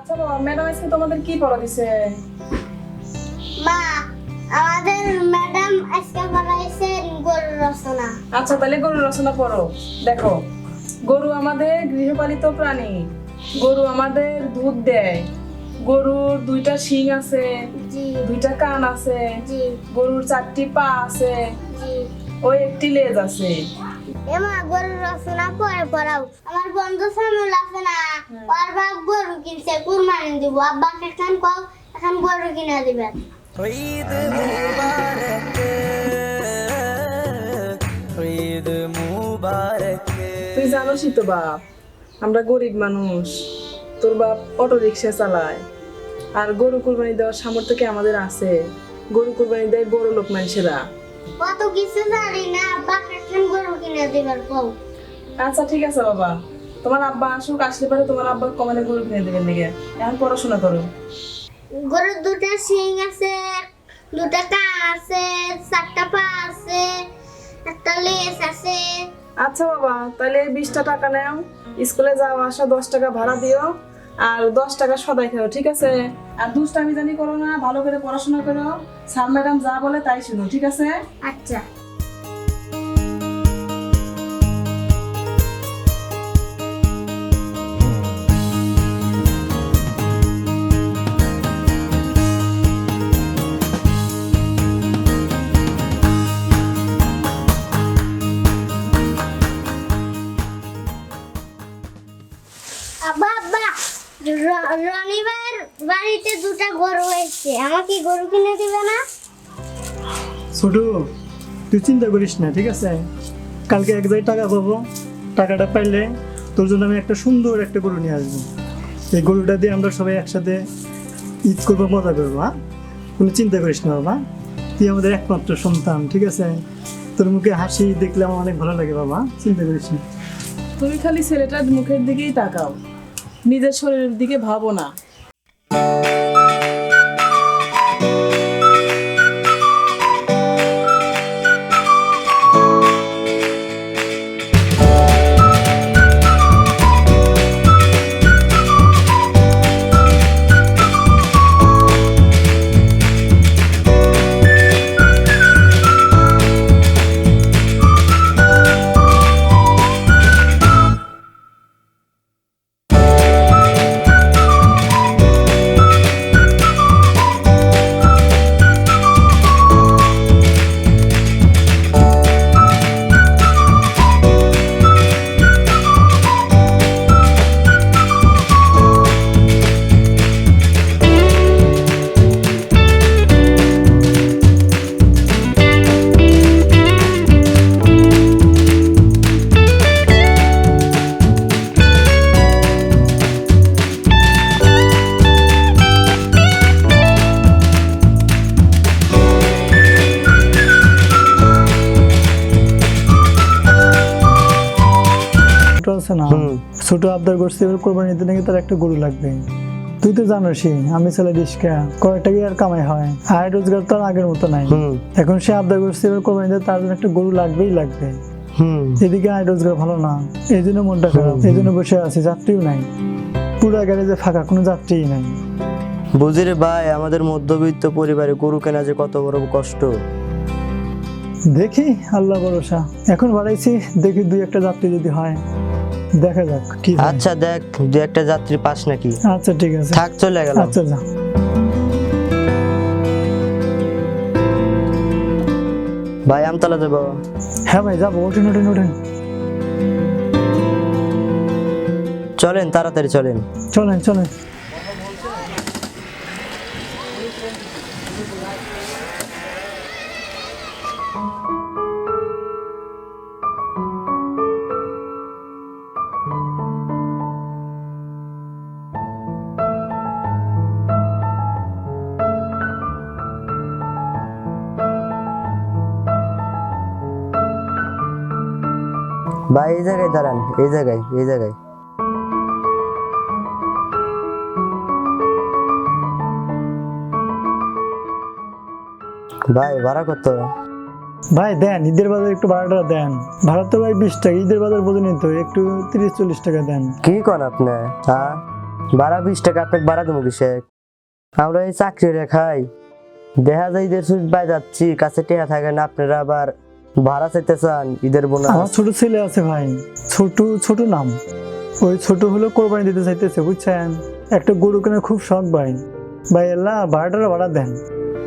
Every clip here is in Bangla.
আচ্ছা বাবা ম্যাডাম আজকে তোমাদের কি পড়া দিছে? মা আমাদের ম্যাডাম আজকে পড়াইছে গরুর রচনা। আচ্ছা তাহলে গরু রচনা পড়ো। দেখো গরু আমাদের গৃহপালিত প্রাণী। গরু আমাদের দুধ দেয়। গরুর দুইটা শিং আছে দুইটা কান আছে গরুর চারটি পা আছে ওই একটি লেজ আছে। এমা গরুর রচনা পরে পড়াও আমার বন্ধু সামুল আছে না ওর বাপ গরু কিনছে কুরবানি দিব। আব্বাকে এখন কও এখন গরু কিনা দিবেন ঈদ মুবারক ঈদ মুবারক। তুই জানোসই তো বাপ আমরা গরিব মানুষ। তোর বাপ অটো রিক্সা চালায়। আর গরু কুরবানি দেওয়ার সামর্থ্য কি আমাদের আছে? গরু কুরবানি দেয় বড় লোক মানুষেরা। কত কিছু জানি না এখন গরু কিনা কও। আচ্ছা ঠিক আছে বাবা। তোমার আব্বা আসুক আসলে পরে তোমার আব্বা কমানে গরু কিনে দেবেন দিকে এখন পড়াশোনা করো। গরুর দুটা শিং আছে দুটা কান আছে চারটা পা আছে একটা লেজ আছে। আচ্ছা বাবা তাহলে বিশটা টাকা নাও। স্কুলে যাওয়া আসা দশ টাকা ভাড়া দিও। আর দশ টাকা সদাই খাও, ঠিক আছে? আর দুষ্টামি জানি করো না, ভালো করে পড়াশোনা করো। স্যার ম্যাডাম যা বলে তাই শুনো, ঠিক আছে? আচ্ছা। বাড়িতে দুটা গরু হয়েছে আমাকে গরু কিনে দিবে না? ছোট তুই চিন্তা করিস না ঠিক আছে? কালকে এক জায়গায় টাকা পাবো। টাকাটা পাইলে তোর জন্য আমি একটা সুন্দর একটা গরু নিয়ে আসব। এই গরুটা দিয়ে আমরা সবাই একসাথে ঈদ করব মজা করব হ্যাঁ? কোনো চিন্তা করিস না বাবা। তুই আমাদের একমাত্র সন্তান ঠিক আছে? তোর মুখে হাসি দেখলে আমার অনেক ভালো লাগে বাবা। চিন্তা করিস না। তুমি খালি ছেলেটার মুখের দিকেই তাকাও। নিজের শরীরের দিকে ভাবো না। আছে না? ছোট আবদার করছে এবার কোরবানিতে নাকি তার একটা গরু লাগবে? তুই তো জানোসই আমি ছেলে রিস্কা কয়েকটা কি আর কামাই হয়? আয় রোজগার তো আর আগের মতো নাই। এখন সে আবদার করছে এবার কোরবানিতে তার জন্য একটা গরু লাগবেই লাগবে। এদিকে আয় রোজগার ভালো না। এই জন্য মনটা খারাপ এই জন্য বসে আছি যাত্রীও নাই। পুরা গ্যারেজে ফাঁকা কোনো যাত্রীই নাই। বুঝি রে ভাই আমাদের মধ্যবিত্ত পরিবারে গরু কেনা যে কত বড় কষ্ট। দেখি আল্লাহ ভরসা। এখন বাড়াইছি দেখি দুই একটা যাত্রী যদি হয়। দেখা যাক কি হয়। আচ্ছা দেখ দু একটা যাত্রী পাস নাকি? আচ্ছা ঠিক আছে। থাক চলে গেল আচ্ছা যা। ভাই আমতলা যাব। হ্যাঁ ভাই যাব। ওঠেন ওঠেন ওঠেন। চলেন তাড়াতাড়ি চলেন। চলেন চলেন। ভাই এই জায়গায় দাঁড়ান এই জায়গায় এই জায়গায়। ভাই ভাড়া কত? ভাই দেন ঈদের বাজার একটু ভাড়াটা দেন। ভাড়া তো ভাই বিশ টাকা ঈদের বাজার বোঝেনি তো একটু তিরিশ চল্লিশ টাকা দেন। কি কন আপনি? হ্যাঁ বারা বিশ টাকা আপনাকে বাড়া দেবো কিসেক আমরা এই চাকরি রেখাই দেখা যায় ঈদের ছুটি পাই যাচ্ছি কাছে টেহা থাকে না আপনারা আবার ভাড়া চাইতে চান ঈদের বোনাস? আমার ছোট ছেলে আছে ভাই। ছোট ছোট নাম। ওই ছোট হলো কোরবানি দিতে চাইতেছে বুঝছেন? একটা গরু কেনার খুব শখ ভাই। ভাই আল্লাহ ভাড়াটার ভাড়া দেন।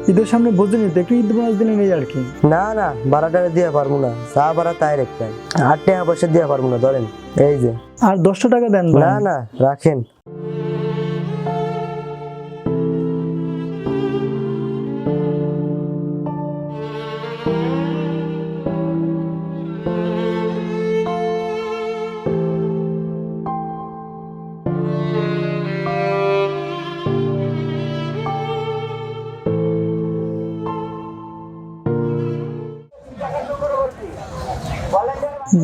ঈদের সামনে বুঝে নিতে একটু ঈদ বোনাস দিলেন এই আর কি। না না ভাড়াটা দিয়ে পারব না। যা ভাড়া তাই রাখবেন আর টাকা পয়সা দিয়ে পারব না ধরেন। এই যে। আর দশটা টাকা দেন না না রাখেন।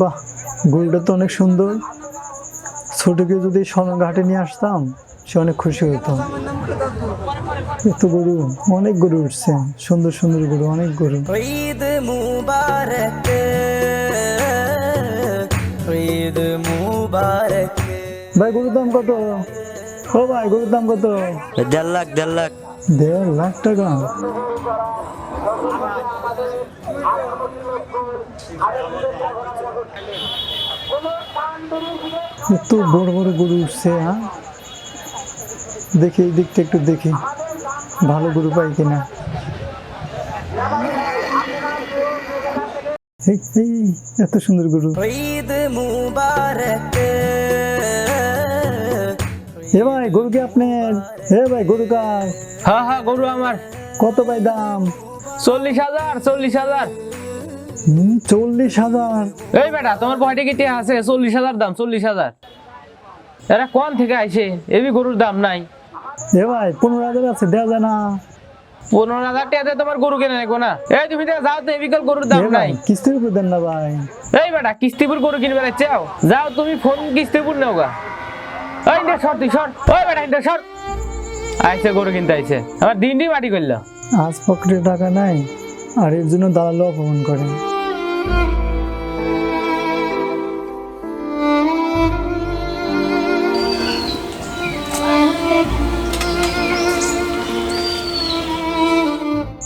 বাহ গরুটা তো অনেক সুন্দর। ছোটকে যদি ঘাটে নিয়ে আসতাম সে অনেক খুশি হতো। এত গরু অনেক গরু উঠছে। সুন্দর সুন্দর গরু অনেক গরু। ঈদ মুবারক ঈদ মুবারক। ভাই গরুর দাম কত? ও ভাই গরুর দাম কত? দেড় লাখ দেড় লাখ। দেড় লাখ টাকা। এত বড় বড় গরু উঠছে হ্যাঁ? দেখি, এই দিকটা একটু দেখি, ভালো গরু পাই কিনা। এত সুন্দর গরু। মুবারক। এ ভাই গরু কি আপনার হে ভাই গরু কার হ্যাঁ হ্যাঁ গরু আমার। কত ভাই দাম? চল্লিশ হাজার চল্লিশ হাজার। চল্লিশ হাজার। এই বেটা তোমার পয়টা কেটে আছে? চল্লিশ হাজার দাম চল্লিশ হাজার। এরা কোন থেকে আইছে? এবি গরুর দাম নাই। এ ভাই পনেরো হাজার আছে দেওয়া যায় না। পনেরো হাজার টাকাতে তোমার গরু কিনে নেব না। এই তুমি তো যাও তো এবিকাল গরুর দাম নাই। কিস্তির উপর দেন না ভাই। এই বেটা কিস্তিপুর গরু কিনবে চাও। যাও তুমি ফোন কিস্তিপুর নেও গা। ওই ইন্টার শর্ট তুই ওই বেটা আইছে, গরু কিনতে আইছে। মাটি আজ পকেটে টাকা নাই, আর এর জন্য দালালও অপমান করে।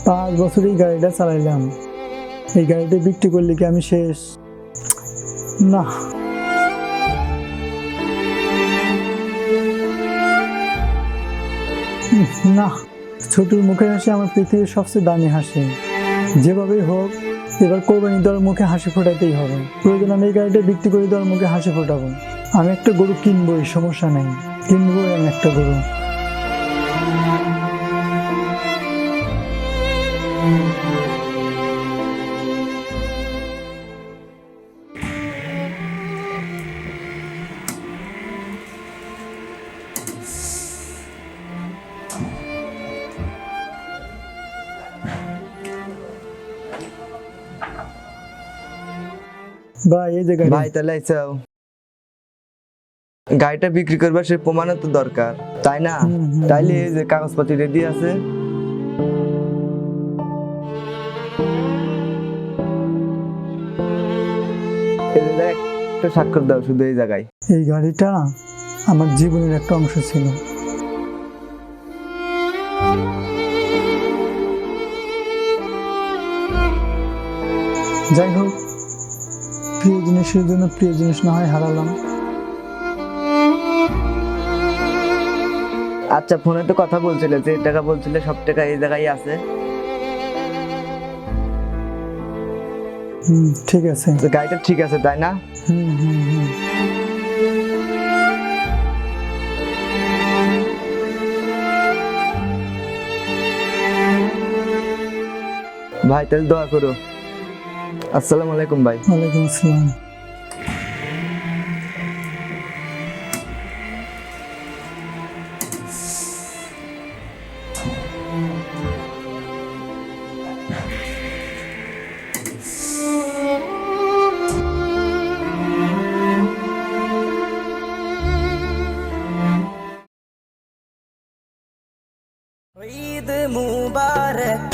পাঁচ বছর এই গাড়িটা চালাইলাম। এই গাড়িটা বিক্রি করলে কি আমি শেষ? না। না, ছোটুর মুখে হাসি আমার পৃথিবীর সবচেয়ে দামি হাসি। যেভাবেই হোক, এবার কোরবানি দেওয়ার মুখে হাসি ফোটাতেই হবে। প্রয়োজন আমি এই গাড়িটা বিক্রি করে দেওয়ার মুখে হাসি ফোটাবো। আমি একটা গরু কিনবোই, সমস্যা নেই। কিনবোই আমি একটা গরু। ভাই এই যে গাড়ি। ভাই তাহলে আইসাও গাড়িটা বিক্রি করবার সে প্রমাণও তো দরকার তাই না? তাইলে এই যে কাগজপাতি রেডি আছে। একটা স্বাক্ষর দাও শুধু এই জায়গায়। এই গাড়িটা আমার জীবনের একটা অংশ ছিল। যাই হোক প্রিয় জিনিসের জন্য প্রিয় জিনিস না হয় হারালাম। আচ্ছা ফোনে তো কথা বলছিলে যে টাকা বলছিলে সব টাকা এই জায়গায় আছে। হুম ঠিক আছে। তো গাড়িটা ঠিক আছে তাই না? হুম হুম হুম। ভাই তাহলে দোয়া করো। আসসালামু আলাইকুম ভাই ওয়ালাইকুম আসসালাম ঈদ মুবারক ওই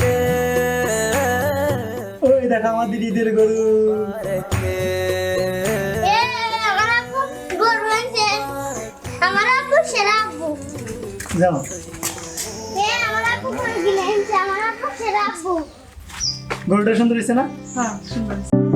দেখ আমাদের ঈদের গরু। যাও। গরুটা সুন্দর হয়েছে না? হ্যাঁ সুন্দর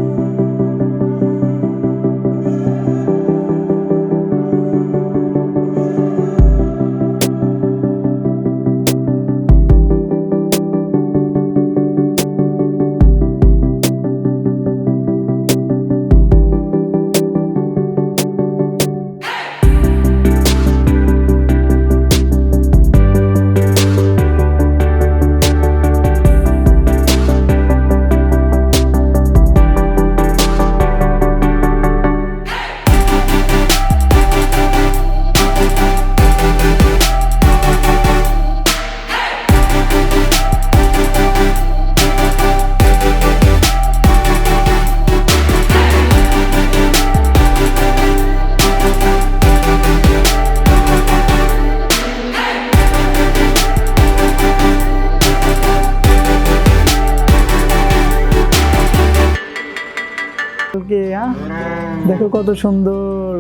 দেখো কত সুন্দর।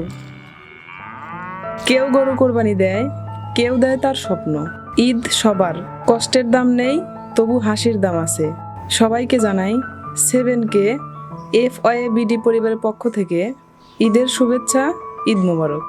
কেউ গরু কোরবানি দেয়, কেউ দেয় তার স্বপ্ন। ঈদ সবার, কষ্টের দাম নেই, তবু হাসির দাম আছে। সবাইকে জানাই সেভেন কে এফ বিডি পরিবারের পক্ষ থেকে ঈদের শুভেচ্ছা, ঈদ মুবারক।